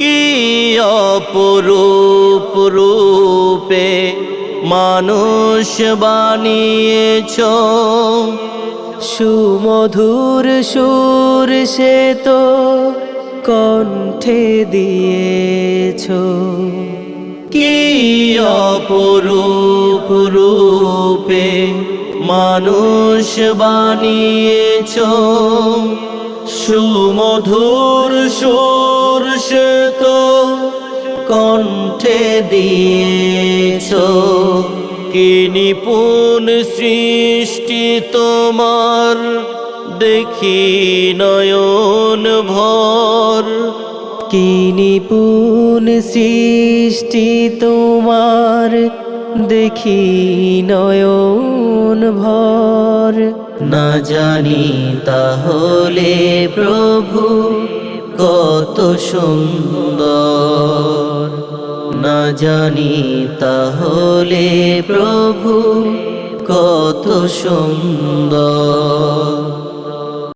কি অপরূপ রূপে মানুষ বানিয়েছ? সুমধুর সুর সে তো কণ্ঠে দিয়েছ। কি অপরূপ রূপে মানুষ বানিয়েছ? সুমধুর সুর কণ্ঠে দিয়েছ কি নিপুণ সৃষ্টি তোমার? দেখি নয়ন ভর। কি নিপুণ সৃষ্টি তোমার? দেখি নয়ন ভর। না জানি তাহলে প্রভু কত সুন্দর। না জানি তাহলে প্রভু কত সুন্দর।